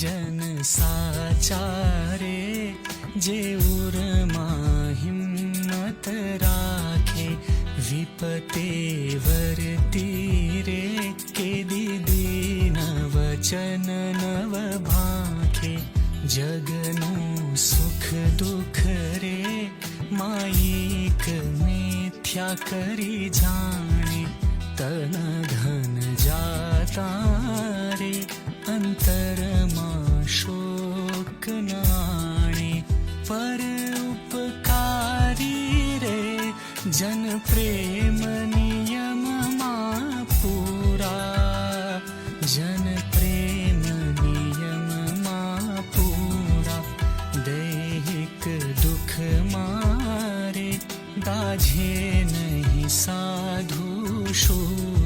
जन साचारे, जे मा हिम्मत राखे विपतेवर तीरे केदि दीन वचन नव भाखे। जगनु सुख दुख रे मायिक मिथ्या करी जाने, तन घन जाता रे। जन प्रेम नियम मा पूरा। जन प्रेम नियम मा पूरा। दैहिक दुख मारे दाझे नहीं साधु साधुषु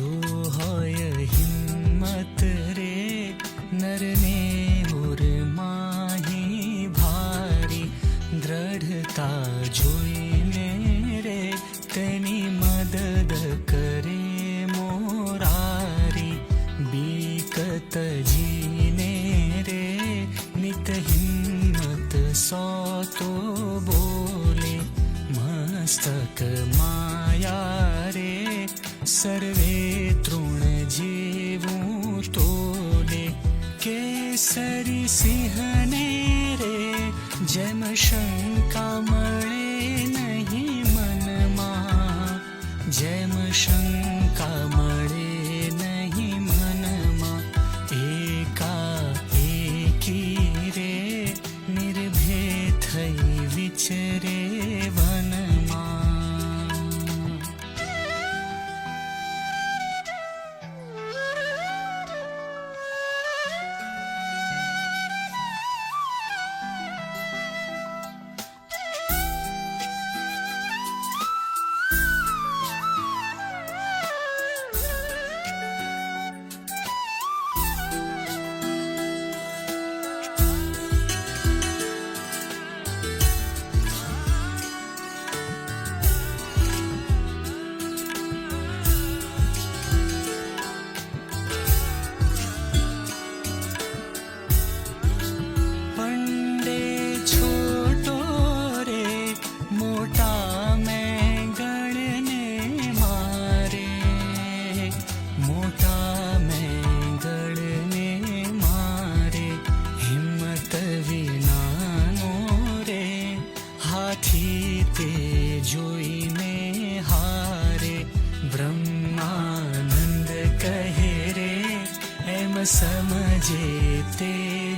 जो होय हिम्मत रे नरने उर माही भारी, दृढ़ता जोईने रे, तनी मदद करे मोरारी। बीकत जीने रे, नित हिम्मत सौ तो बोले, मस्तक माया रे, सर्वे सिंहने सिंहनेरे जमशङ्का मणे नहि मनमा। शंका मणे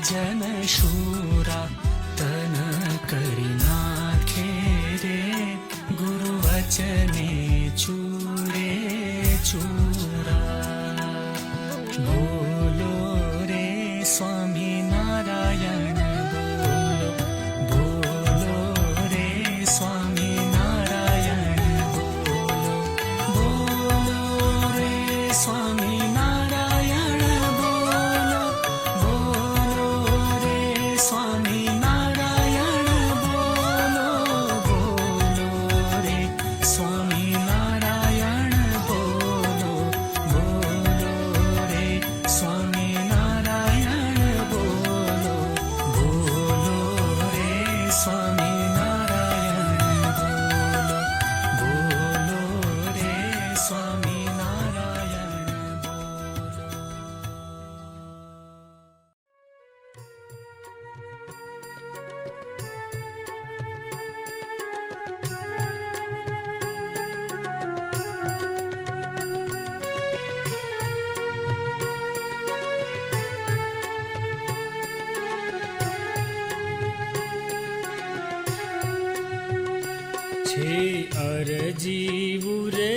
যেন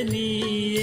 ನೀ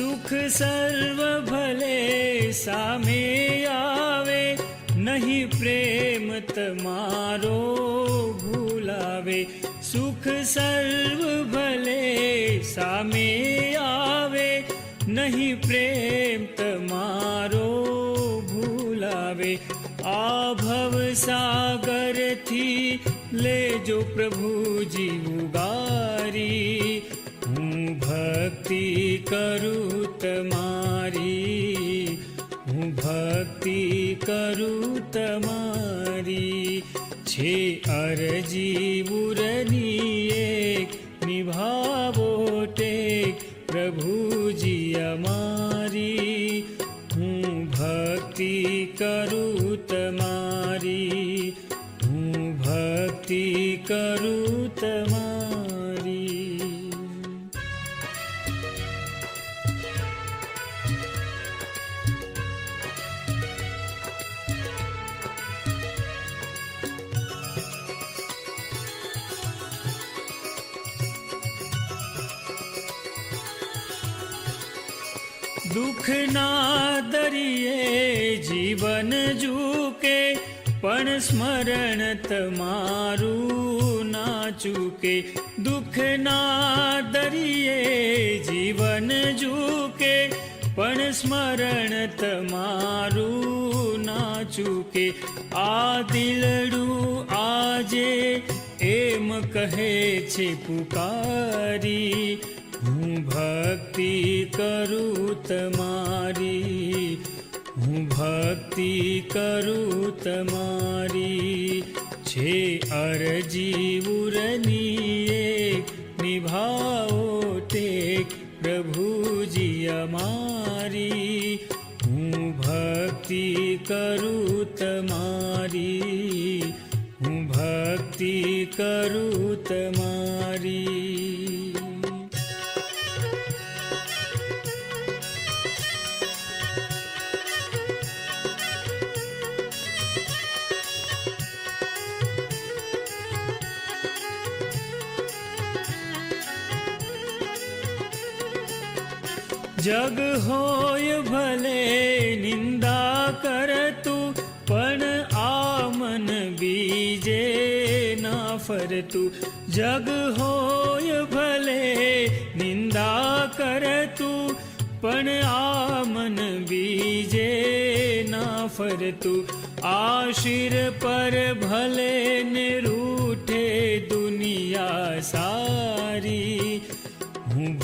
સુખ સર્વ ભલે સામે આવે, નહીં પ્રેમ તમારો ભૂલાવે. સુખ સર્વ ભલે સામે આવે, નહીં પ્રેમ તમારો ભૂલાવે. આ ભવ સાગરથી લેજો પ્રભુજી ઉગારી. હું ભક્તિ કરું તમારી હું ભક્તિ કરું તમારી છે અરજી બુરની એક નિભાવો ટેક પ્રભુજી અમારી હું ભક્તિ કરું તમારી હું ભક્તિ કરું દુઃખના દરિયે જીવન ઝૂકે, પણ સ્મરણ તમારું ના ચૂકે. દુઃખના દરિયે જીવન ઝૂકે, પણ સ્મરણ તમારું ના ચૂકે. આ દિલડું આજે એમ કહે છે, પુકારી, હું ભક્તિ કરું તમારી હું ભક્તિ કરું તમારી. છે અરજી ઉરની નિભાવો ટેક પ્રભુજી અમારી. હું ભક્તિ કરું તમારી, હું ભક્તિ કરું તમારી. જગ હોય ભલે નિંદા કરતું પણ આ મન બીજે ના ફરતું જગ હોય ભલે નિંદા કરતું પણ આ મન બીજે ના ફરતું આ શિર પર ભલે ને રૂઠે દુનિયા સારી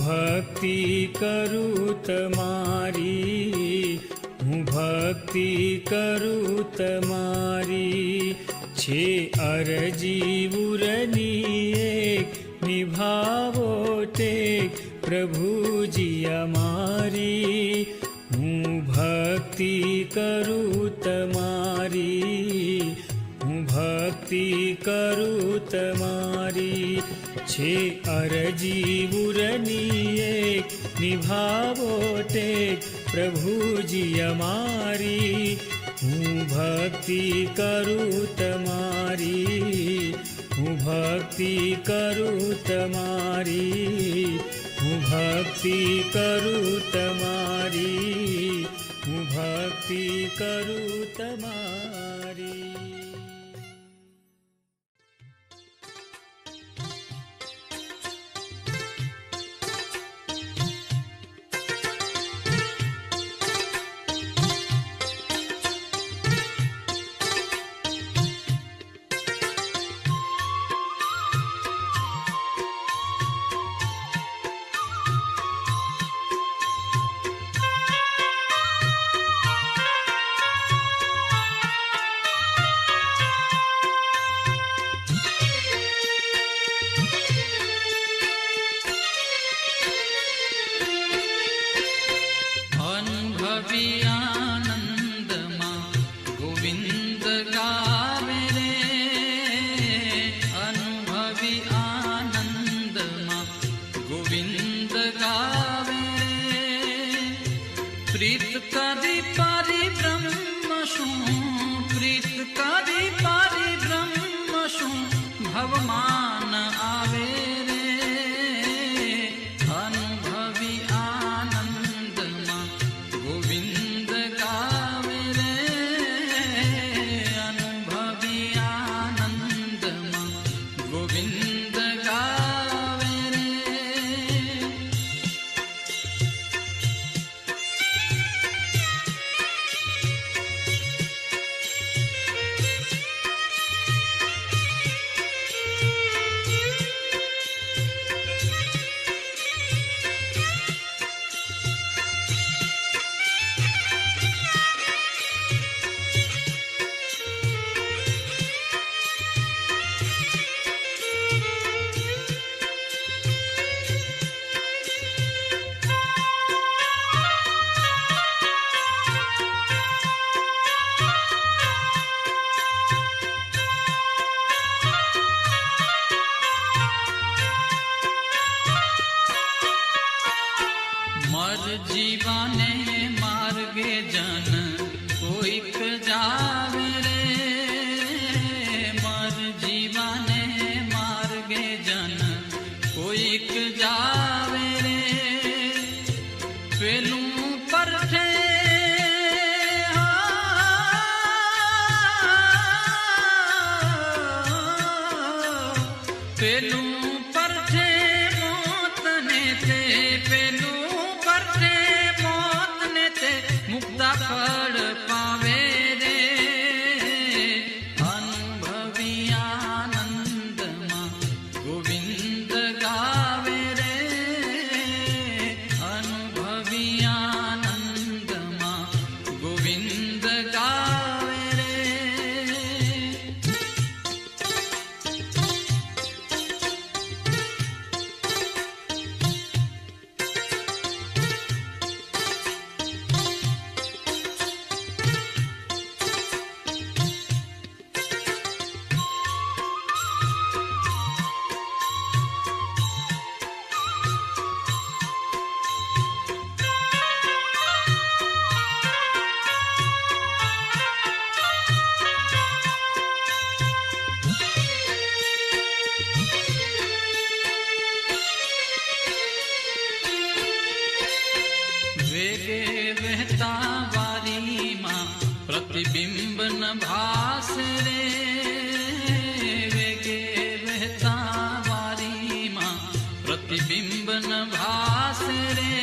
भक्ति करू तमारी हूँ भक्ति करू तमारी छे अरजी बुरनिए निभावो टेक प्रभु जी अमारी हूँ भक्ति करू तमारी हूँ भक्ति करू तमारी છે અરજી ઉરની એક નિભાવો ટેક, પ્રભુજી અમારી. હું ભક્તિ કરું તમારી, હું ભક્તિ કરું તમારી. હું ભક્તિ કરું તમારી, હું ભક્તિ કરું તમારી. ગોવિંદ ગાવે રે પ્રીત કરી રે વહેતા વારીમાં પ્રતિબિંબ ન ભાસ રે વેગે વહેતા વારીમાં પ્રતિબિંબ ન ભાસ રે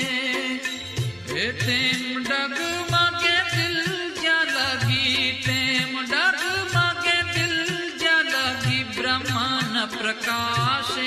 એ તેમ ડગમાં કે દિલ જ્યાં લગી તેમ પ્રકાશે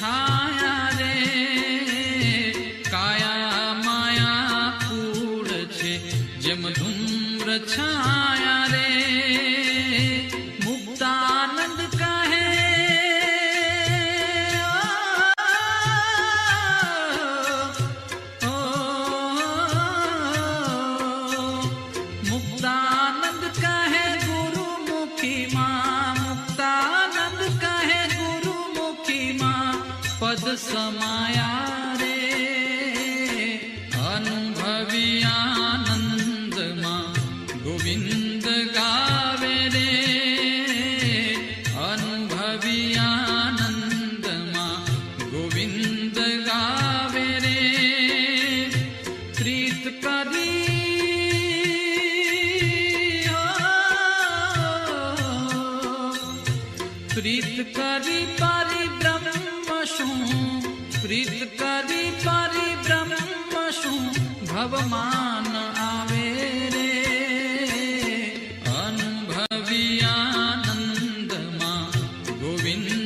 time. સમાયા રે અનુભવ Vinny.